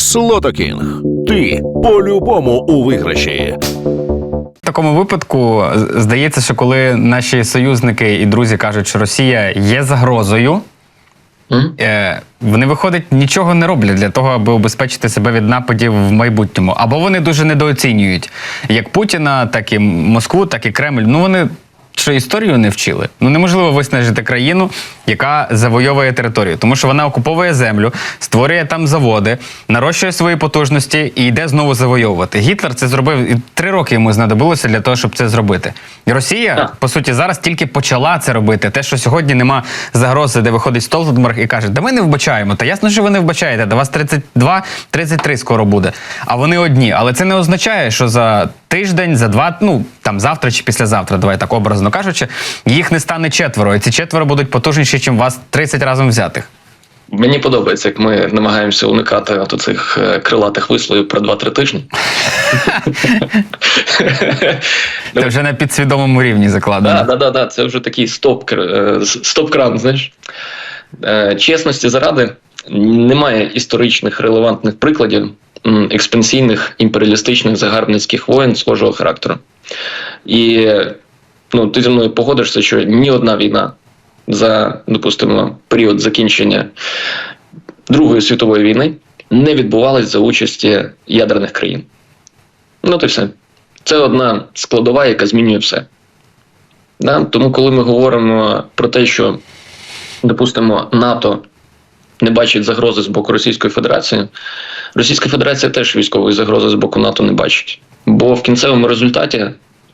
Слотокінг. Ти по-любому у виграші. В такому випадку здається, що коли наші союзники і друзі кажуть, що Росія є загрозою, е, вони виходить нічого не роблять для того, аби убезпечити себе від нападів в майбутньому. Або вони дуже недооцінюють як Путіна, так і Москву, так і Кремль. Ну вони. Що історію не вчили? Ну неможливо виснажити країну, яка завойовує територію, тому що вона окуповує землю, створює там заводи, нарощує свої потужності і йде знову завойовувати. Гітлер це зробив і три роки йому знадобилося для того, щоб це зробити. І Росія, Так. по суті, зараз тільки почала це робити. Те, що сьогодні нема загрози, де виходить Столтенберг і каже, да ми не вбачаємо. Та ясно, що ви не вбачаєте, до вас 32, 33 скоро буде. А вони одні. Але це не означає, що за тиждень, за два, ну там завтра чи післязавтра, давай так образно кажучи, їх не стане четверо. І ці четверо будуть потужніші, ніж вас 30 разом взятих. Мені подобається, як ми намагаємося уникати от цих крилатих висловів про 2-3 тижні. Це вже на підсвідомому рівні закладено. Так, да, да, це вже такий стоп, е, стоп-кран, знаєш. Е, Чесності заради немає історичних релевантних прикладів експансійних імперіалістичних загарбницьких воєн схожого характеру. І ну, ти зі мною погодишся, що ні одна війна за, допустимо, період закінчення Другої світової війни не відбувалась за участі ядерних країн. Ну, то все. Це одна складова, яка змінює все. Да? Тому, коли ми говоримо про те, що, допустимо, НАТО не бачить загрози з боку Російської Федерації, Російська Федерація теж військової загрози з боку НАТО не бачить. Бо в кінцевому результаті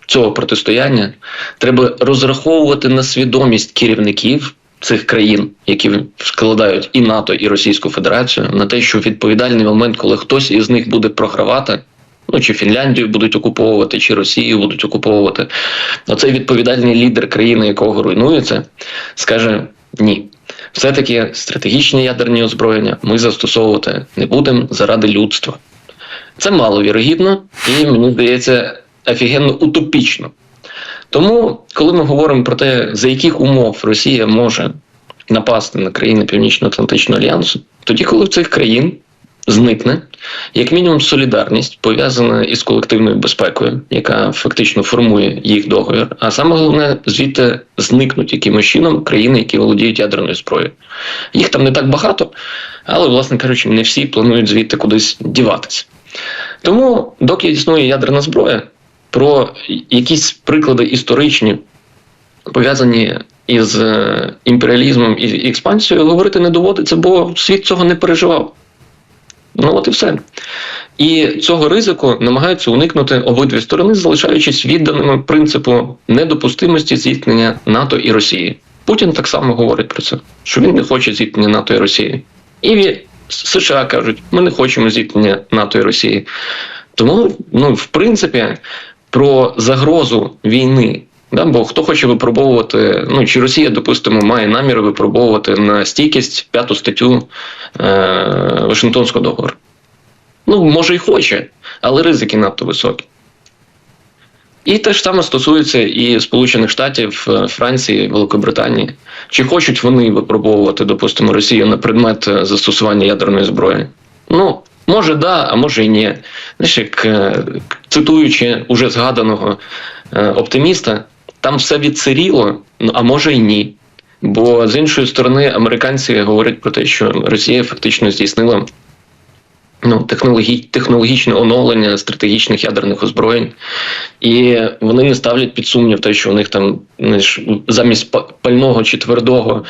цього протистояння треба розраховувати на свідомість керівників цих країн, які складають і НАТО, і Російську Федерацію, на те, що відповідальний момент, коли хтось із них буде програвати, ну чи Фінляндію будуть окуповувати, чи Росію будуть окуповувати, оцей відповідальний лідер країни, якого руйнується, скаже ні. Все-таки стратегічні ядерні озброєння ми застосовувати не будемо заради людства. Це маловірогідно і мені здається офігенно утопічно. Тому, коли ми говоримо про те, за яких умов Росія може напасти на країни Північно-Атлантичного альянсу, тоді, коли в цих країн зникне як мінімум солідарність пов'язана із колективною безпекою, яка фактично формує їх договір. А саме головне, звідти зникнуть якимось чином країни, які володіють ядерною зброєю. Їх там не так багато, але, власне кажучи, не всі планують звідти кудись діватися. Тому, доки існує ядерна зброя, про якісь приклади історичні, пов'язані із е, імперіалізмом і експансією, говорити не доводиться, бо світ цього не переживав. Ну от і все. І цього ризику намагаються уникнути обидві сторони, залишаючись відданими принципу недопустимості зіткнення НАТО і Росії. Путін так само говорить про це, що він не хоче зіткнення НАТО і Росії. І США кажуть, ми не хочемо зіткнення НАТО і Росії. Тому, ну, в принципі, про загрозу війни. Да, бо хто хоче випробовувати, ну чи Росія, допустимо, має намір випробовувати на стійкість п'яту статтю е, Вашингтонського договору. Ну, може і хоче, але ризики надто високі. І те ж саме стосується і Сполучених Штатів, е, Франції, Великобританії. Чи хочуть вони випробовувати, допустимо, Росію на предмет е, застосування ядерної зброї? Ну, може, да, а може і ні. Знаєш, як е, цитуючи уже згаданого оптиміста, там все відсиріло, ну а може й ні. Бо з іншої сторони, американці говорять про те, що Росія фактично здійснила ну, технологі... технологічне оновлення стратегічних ядерних озброєнь, і вони не ставлять під сумнів те, що у них там замість пального чи твердого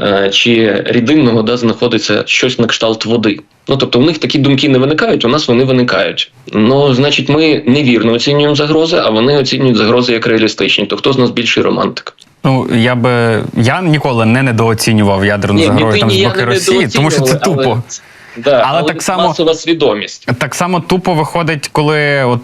е, чи рідинного да, знаходиться щось на кшталт води. Ну тобто, у них такі думки не виникають, у нас вони виникають. Ну, значить, ми невірно оцінюємо загрози, а вони оцінюють загрози як реалістичні. То хто з нас більший романтик? Ну я би я ніколи не недооцінював ядерну Ні, загрозу там з я боку Росії, тому що це тупо. Але, да, Але але так само- масова свідомість. Так само тупо виходить, коли от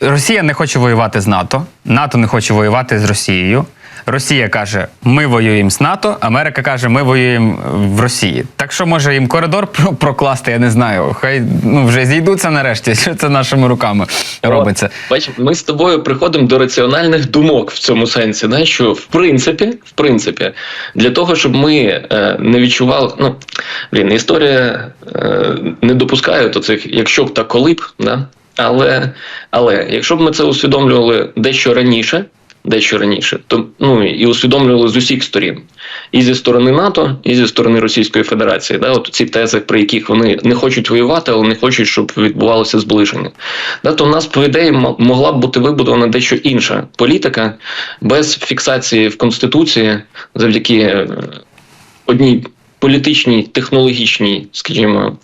Росія не хоче воювати з НАТО, НАТО не хоче воювати з Росією. Росія каже, ми воюємо з НАТО, Америка каже, ми воюємо в Росії. Так що може їм коридор прокласти, я не знаю. Хай ну вже зійдуться нарешті, що це нашими руками робиться. Бачиш, ми з тобою приходимо до раціональних думок в цьому сенсі, да, що в принципі, в принципі, для того, щоб ми е, не відчували, ну блін, історія е, не допускає до цих, якщо б та коли б, да, але, але якщо б ми це усвідомлювали дещо раніше. Дещо раніше, то ну і усвідомлювали з усіх сторін, і зі сторони НАТО, і зі сторони Російської Федерації. Да, от ці тези, при яких вони не хочуть воювати, але не хочуть, щоб відбувалося зближення. Да, то в нас, по ідеї, могла б бути вибудована дещо інша політика без фіксації в Конституції завдяки е, одній політичній, технологічній, скажімо,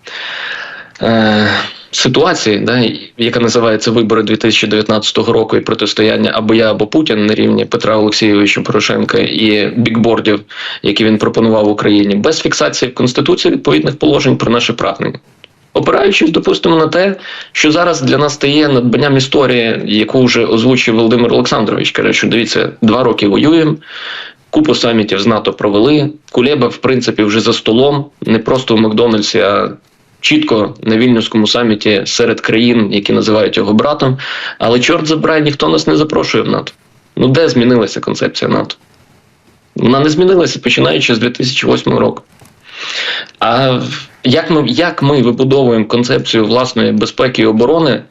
е, ситуації, да, яка називається вибори 2019 року і протистояння або я, або Путін на рівні Петра Олексійовича Порошенка і бікбордів, які він пропонував Україні, без фіксації в Конституції відповідних положень про наше прагнення. Опираючись, допустимо, на те, що зараз для нас стає надбанням історії, яку вже озвучив Володимир Олександрович, каже, що дивіться, два роки воюємо, купу самітів з НАТО провели. Кулеба, в принципі, вже за столом, не просто в Макдональдсі, а чітко на вільнюському саміті серед країн, які називають його братом. Але чорт забирай, ніхто нас не запрошує в НАТО. Ну де змінилася концепція НАТО? Вона не змінилася починаючи з 2008 року. А як ми, як ми вибудовуємо концепцію власної безпеки і оборони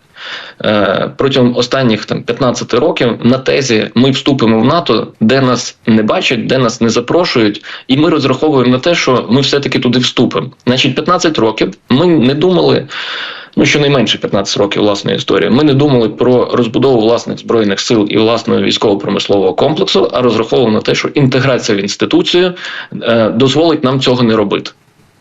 протягом останніх там 15 років на тезі ми вступимо в НАТО, де нас не бачать, де нас не запрошують, і ми розраховуємо на те, що ми все-таки туди вступимо. Значить, 15 років ми не думали. Ну, щонайменше 15 років власної історії. Ми не думали про розбудову власних збройних сил і власного військово-промислового комплексу, а розраховували на те, що інтеграція в інституцію е, дозволить нам цього не робити.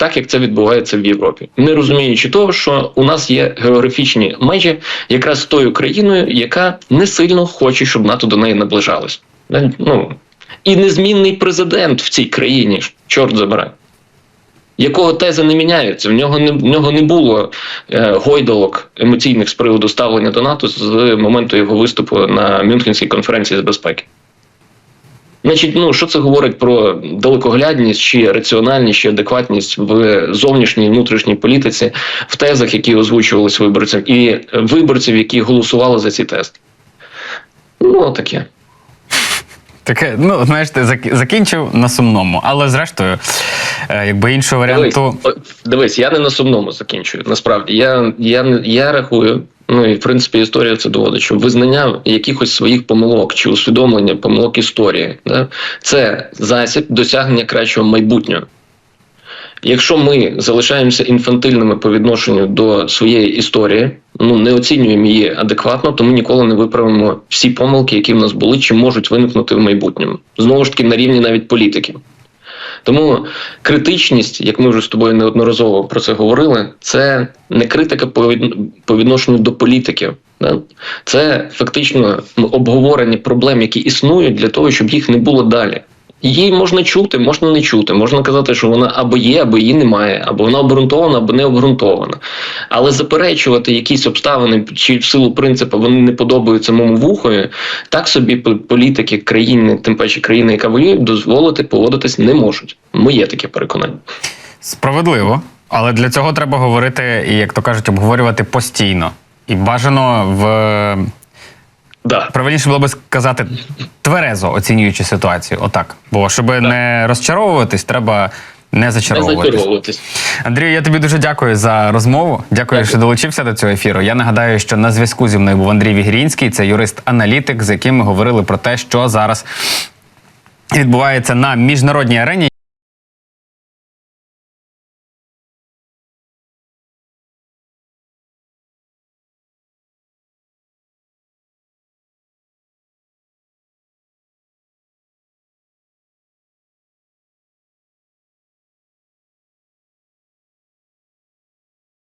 Так як це відбувається в Європі, не розуміючи того, що у нас є географічні межі якраз тою країною, яка не сильно хоче, щоб НАТО до неї наближалось. Е, Ну і незмінний президент в цій країні, чорт забирай, якого тези не міняються. В нього не в нього не було е, гойдалок емоційних з приводу ставлення до НАТО з моменту його виступу на Мюнхенській конференції з безпеки. Значить, ну що це говорить про далекоглядність чи раціональність, чи адекватність в зовнішній і внутрішній політиці, в тезах, які озвучувалися виборцям, і виборців, які голосували за ці тези. Ну, таке. Таке, ну знаєш, ти закінчив на сумному, але зрештою, е, якби іншого варіанту. о, дивись, я не на сумному закінчую. Насправді, я, я, я рахую, ну і в принципі історія це доводить, що визнання якихось своїх помилок чи усвідомлення помилок історії, да, це засіб досягнення кращого майбутнього. Якщо ми залишаємося інфантильними по відношенню до своєї історії, ну не оцінюємо її адекватно, то ми ніколи не виправимо всі помилки, які в нас були, чи можуть виникнути в майбутньому. Знову ж таки, на рівні навіть політиків. Тому критичність, як ми вже з тобою неодноразово про це говорили, це не критика по відношенню до політиків. Це фактично обговорення проблем, які існують, для того, щоб їх не було далі. Її можна чути, можна не чути, можна казати, що вона або є, або її немає, або вона обґрунтована, або не обґрунтована. Але заперечувати якісь обставини чи в силу принципу вони не подобаються моєму вухою, так собі політики країни, тим паче країни, яка воює, дозволити поводитись не можуть. Моє таке переконання. Справедливо, але для цього треба говорити і, як то кажуть, обговорювати постійно. І бажано в Да. правильніше було би сказати тверезо оцінюючи ситуацію. Отак. Бо щоб не розчаровуватись, треба не Не зачаровуватись. зачаровуватись. Андрію, я тобі дуже дякую за розмову. Дякую, Дякую. що долучився до цього ефіру. Я нагадаю, що на зв'язку зі мною був Андрій Вігрінський, це юрист-аналітик, з яким ми говорили про те, що зараз відбувається на міжнародній арені.